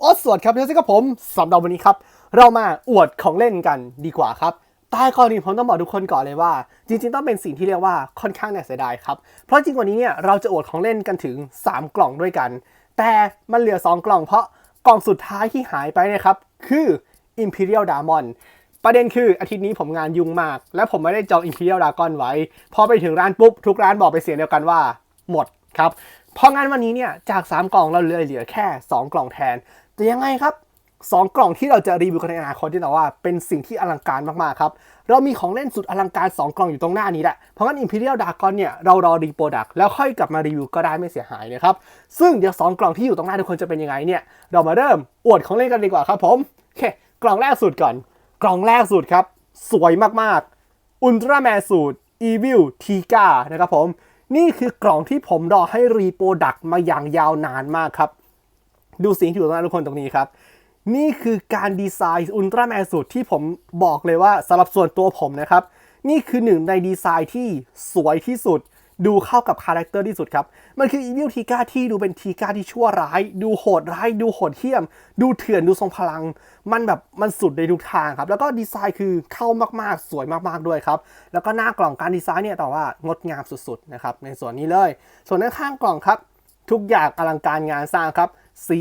โอ้สวัสดีครับเพื่อนๆกับผมสำหรับวันนี้ครับ เรามาอวดของเล่นกันดีกว่าครับแต่ก่อนอื่นผมต้องบอกทุกคนก่อนเลยว่า จริง ๆ ต้องเป็นสิ่งที่เรียกว่าค่อนข้างน่าเสียดายครับ เพราะจริงวันนี้เนี่ยเราจะอวดของเล่นกันถึง 3 กล่องด้วยกัน แต่มันเหลือ 2 กล่องเพราะกล่องสุดท้ายที่หายไปเนะครับ คือ Imperial Diamond ประเด็นคืออาทิตย์นี้ผมงานยุ่งมาก และผมไม่ได้จอง Imperial Dragon ไว้ พอไปถึงร้านปุ๊บทุกร้านบอกไปเสียงเดียวกันว่าหมดครับเพราะงั้นวันนี้เนี่ยจาก 3 กล่องเราเหลือเหลือแค่ 2 กล่องแทน แต่ยังไงครับ 2 กล่องที่เราจะรีวิวกันในอนาคตที่แต่ว่าเป็นสิ่งที่อลังการมากๆครับ เรามีของเล่นสุดอลังการ 2 กล่องอยู่ตรงหน้านี้แหละ เพราะงั้น Imperial Dragon เนี่ยเรารอรีโปรดักแล้วค่อยกลับมารีวิวก็ได้ไม่เสียหายนะครับ ซึ่งเดี๋ยว 2 กล่องที่อยู่ตรงหน้าทุกคนจะเป็นยังไงเนี่ยเรามาเริ่มอวดของเล่นกันดีกว่าครับผมโอเคกล่องแรกสุดก่อน กล่องแรกสุดครับ สวยมากๆอุลตร้าแมนสูตร Evil t i g a นะครับผมนี่คือกล่องที่ผมรอให้รีโปรดักมาอย่างยาวนานมากครับ ดูสิ่งที่อยู่ตรงหน้าทุกคนตรงนี้ครับ นี่คือการดีไซน์อุลตร้าแมนสูตรที่ผมบอกเลยว่าสำหรับส่วนตัวผมนะครับ นี่คือหนึ่งในดีไซน์ที่สวยที่สุด ดูเข้ากับคาแรคเตอร์ที่สุดครับ มันคืออีวิลทีกาที่ดูเป็นทีกาที่ชั่วร้าย ดูโหดร้าย ดูโหดเหี้ยม ดูเถื่อนดูทรงพลัง มันแบบมันสุดในทุกทางครับ แล้วก็ดีไซน์คือเข้ามากๆ สวยมากๆด้วยครับ แล้วก็หน้ากล่องการดีไซน์เนี่ยแต่ว่างดงามสุดๆนะครับในส่วนนี้เลย ส่วนด้านข้างกล่องครับ ทุกอย่างอลังการงานสร้างครับ สี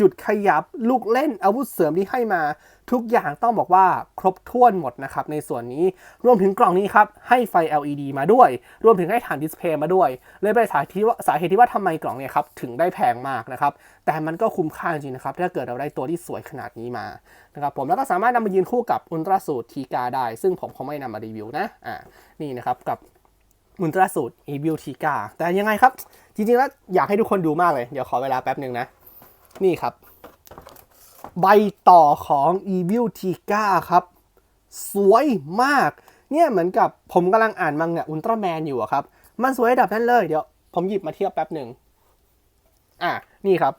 จุดขยับลูกเล่นอาวุธเสริมที่ให้มา ทุกอย่างต้องบอกว่าครบถ้วนหมดนะครับในส่วนนี้รวมถึงกล่องนี้ครับ ให้ไฟ LED มาด้วย รวมถึงให้ฐานดิสเพลย์มาด้วย เลยเป็นสาเหตุที่ว่าสาเหตุที่ว่าทำไมกล่องเนี่ยครับ ถึงได้แพงมากนะครับ แต่มันก็คุ้มค่าจริงนะครับ ถ้าเกิดเราได้ตัวที่สวยขนาดนี้มานะครับผมแล้วก็สามารถนำมายืนคู่กับอุลตราสูตรทีกาได้ ซึ่งผมคงไม่นำมารีวิวนะอ่านี่นะครับกับอุลตราสูตร e b i l t i g a แต่ยังไงครับ จริงๆแล้วอยากให้ทุกคนดูมากเลยเดี๋ยวขอเวลาแป๊บหนึ่งนะ นี่ครับ ใบต่อของ e b i l t i g a ครับ สวยมาก เนี่ยเหมือนกับผมกำลังอ่านมังงะอุลตร้าแมนอยู่อะครับ มันสวยระดับนั้นเลย เดี๋ยว ผมหยิบมาเทียบแป๊บหนึ่ง อะ นี่ครับ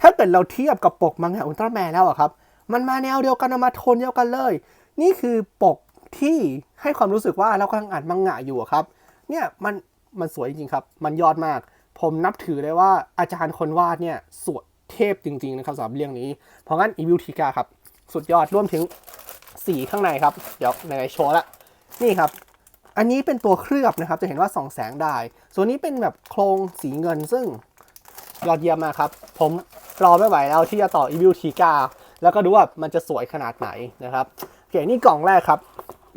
ถ้าเกิดเราเทียบกับปกมังงะอุลตร้าแมนแล้วอะครับ มันมาแนวเดียวกันมาโทนเดียวกันเลย นี่คือปกที่ให้ความรู้สึกว่าเรากำลังอ่านมังงะอยู่อะครับ เนี่ยมันมันสวยจริงครับ มันยอดมาก ผมนับถือเลยว่าอาจารย์คนวาดเนี่ยสวย เทพจริงๆนะครับสำหรับเรื่องนี้ เพราะงั้นอีวิวทิกาครับ สุดยอดรวมถึงสีข้างในครับ เดี๋ยวในโชว์ละ นี่ครับ อันนี้เป็นตัวเคลือบนะครับ จะเห็นว่าส่องแสงได้ ส่วนนี้เป็นแบบโครงสีเงินซึ่งยอดเยี่ยมมากครับ ผมรอไม่ไหวแล้วที่จะต่อ e v i l t i g a แล้วก็ดูว่ามันจะสวยขนาดไหนนะครับโอเคนี่กล่องแรกครับ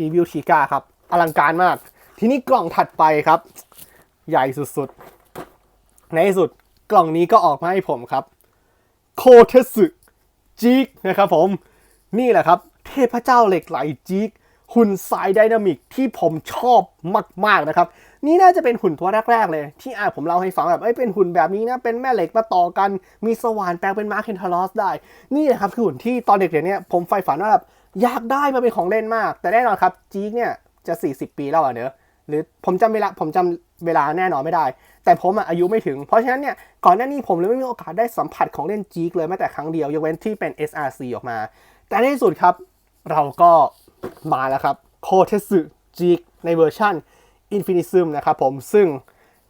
e v i l t i g a ครับ อลังการมาก ทีนี้กล่องถัดไปครับ ใหญ่สุดๆ ในที่สุดกล่องนี้ก็ออกมาให้ผมครับ โคเทสึจิกนะครับผม นี่แหละครับ เทพเจ้าเหล็กไหลจิกหุ่นสายไดนามิกที่ผมชอบมาก ๆ นะครับ นี่น่าจะเป็นหุ่นตัวแรก ๆ เลย ที่อาผมเล่าให้ฟังแบบเอ้ยเป็นหุ่นแบบนี้นะ เป็นแม่เหล็กมาต่อกัน มีสว่านแปลงเป็นมาร์คเคนทารอสได้ นี่แหละครับคือหุ่นที่ตอนเด็กๆเนี่ยผมใฝ่ฝันว่าแบบอยากได้มาเป็นของเล่นมาก แต่แน่นอนครับจิกเนี่ยจะ 40 ปีแล้วอะเนอะ หรือผมจำเวลาผมจำเวลาแน่นอนไม่ได้ แต่ผมอะอายุไม่ถึง เพราะฉะนั้นเนี่ยก่อนหน้านี้ผมเลยไม่มีโอกาสได้สัมผัสของเล่นจิกเลยแม้แต่ครั้งเดียวยกเว้นที่เป็น SRC ออกมา แต่ในที่สุดครับ เราก็มาแล้วครับโคเทสึจิกในเวอร์ชัน Infinism นะครับผมซึ่ง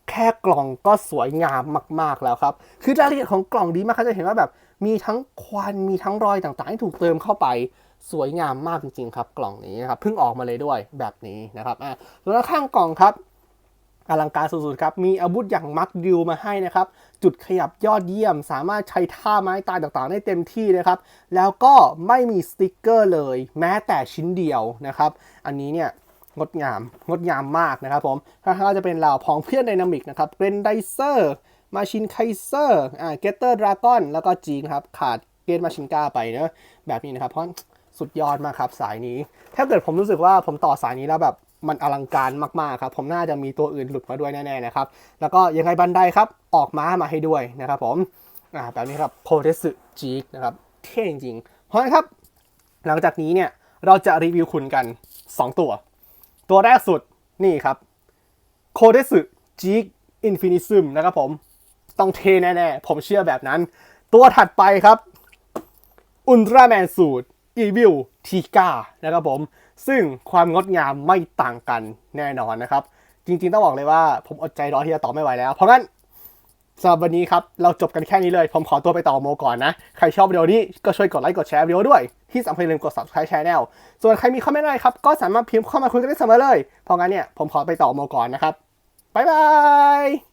แค่กล่องก็สวยงามมาก ๆ แล้วครับ คือรายละเอียดของกล่องดีมากครับจะเห็นว่าแบบมีทั้งควันมีทั้งรอยต่างๆที่ถูกเติมเข้าไป สวยงามมากจริงๆครับกล่องนี้นะครับเพิ่งออกมาเลยด้วยแบบนี้นะครับอะส่วนข้างกล่องครับอลังการสุดๆครับ มีอาวุธอย่างมักดิวมาให้นะครับ จุดขยับยอดเยี่ยม สามารถใช้ท่าไม้ตายต่างๆ ได้เต็มที่นะครับ แล้วก็ไม่มีสติกเกอร์เลย แม้แต่ชิ้นเดียวนะครับ อันนี้เนี่ยงดงาม งดงามมากนะครับผม ถ้าจะเป็นเหล่าพองเพื่อนไดนามิกนะครับเรนไดเซอร์ มาชินไคเซอร์ อ่า เกตเตอร์ดราก้อน แล้วก็จีนครับ ขาดเกนมาชินกาไปเนะแบบนี้นะครับ เพราะ สุดยอดมากครับสายนี้ ถ้าเกิดผมรู้สึกว่าผมต่อสายนี้แล้วแบบมันอลังการมากๆครับ ผมน่าจะมีตัวอื่นหลุดมาด้วยแน่ๆนะครับ แล้วก็ยังไงบันไดครับ ออกม้ามาให้ด้วยนะครับผมอ่าแบบนี้ครับโพเทสึจีกนะครับ เท่จริงๆ เพราะนั้นครับ หลังจากนี้เนี่ยเราจะรีวิวคุณกัน 2 ตัว ตัวแรกสุดนี่ครับโคเทสึจีกอินฟินิซึมนะครับผม ต้องเทแน่ๆ ผมเชื่อแบบนั้น ตัวถัดไปครับอุลตร้าแมนสูตร วิลทีกานะครับผม ซึ่งความงดงามไม่ต่างกันแน่นอนนะครับ จริงๆต้องบอกเลยว่าผมอดใจรอที่จะตอบไม่ไหวแล้ว เพราะงั้นสำหรับวันนี้ครับ เราจบกันแค่นี้เลย ผมขอตัวไปต่อโมก่อนนะ ใครชอบวิดีโอนี้ก็ช่วยกดไลค์กดแชร์วิดีโอด้วย ที่สำคัญอย่าลืมกด subscribe channel ส่วนใครมีคอมเมนต์อะไรครับ ก็สามารถพิมพ์เข้ามาคุยกันได้เสมอเลย เพราะงั้นเนี่ยผมขอไปต่อโมก่อนนะครับบ๊ายบาย